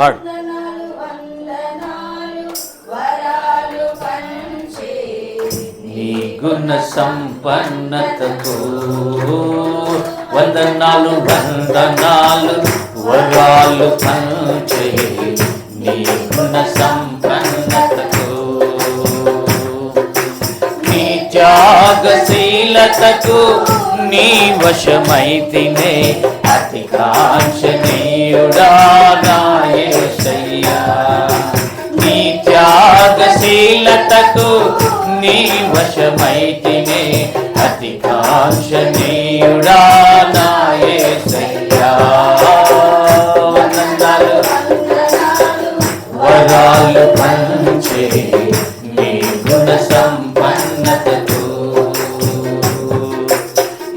పాడు. నీ గుణ సంపన్నతకు వందనాలు వందనాలు వరాలు పంచే. నీ గుణ సంపన్నతకు నీ త్యాగశీలతకు నీ వశమైతినే. అతి కాంక్షణీయుడా నీ వశమైతినే. అతి కాంక్షణీయుడా నాయసయ్యా వరాలు పంచే నీ గుణ సంపన్నతకు.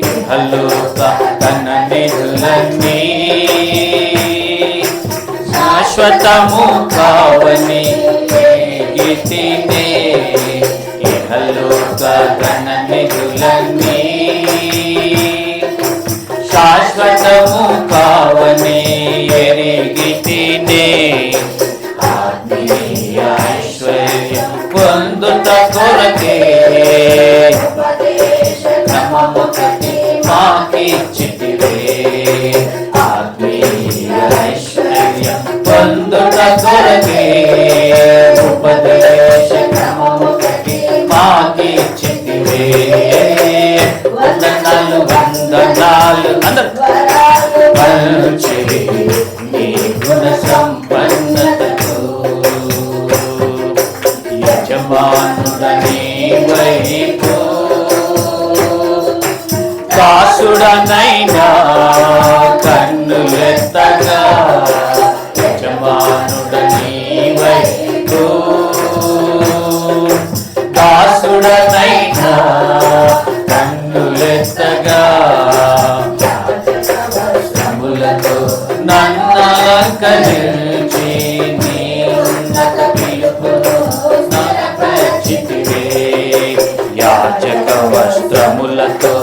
ఇహలోక తన నిధులన్నీ. శాశ్వతము కావని గీతినే ఇహలోక నిధులన్నీ శాశ్వతము కావని ఎరిగితినే. ఆత్మీయ ఐశ్వర్యం పొందుట కొరకే. మాకిచ్చితివే. వందనాలు వందనాలు. అందరు. వరాలు పంచే గుణ సంపన్నతకు. వైపు. దాసుడనైనా కన్నులెత్తగా వస్త్రములతో నన్నలంకరించి నీ ఉన్నత పిలుపును. స్థిరపరిచితివే. యాజక వస్త్రములతో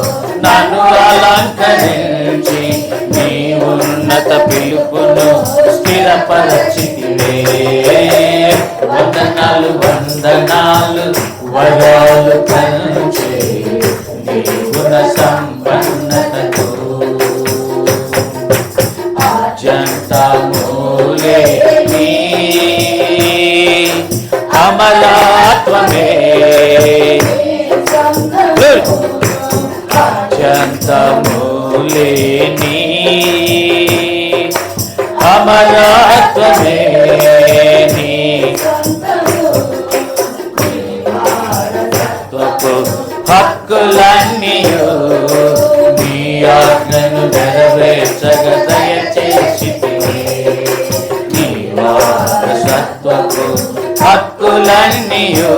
నన్ను అలంకరించి నీ ఉన్నత పిలుపును. స్థిరపరచితివే వందనాలు వందనాలు వరాలు పంచే గుణ సంపన్నతకు జంతమూలే అమలాత్వమే జంతమూలే అమలాత్వమే హక్కులన్నీయు నీ ఆజ్ఞను నెరవేర్చగ దయచేసి నీ వారసత్వపు హక్కులన్నీయు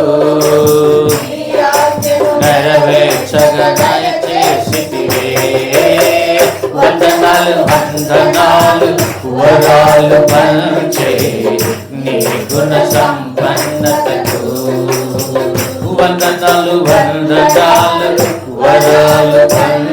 నెరవేర్చగ దయచేసి వందనాలు వందనాలు వరాలు పంచే నీ గుణ సంపన్నతకు వందనాలు వందనాలు వరాలు వంద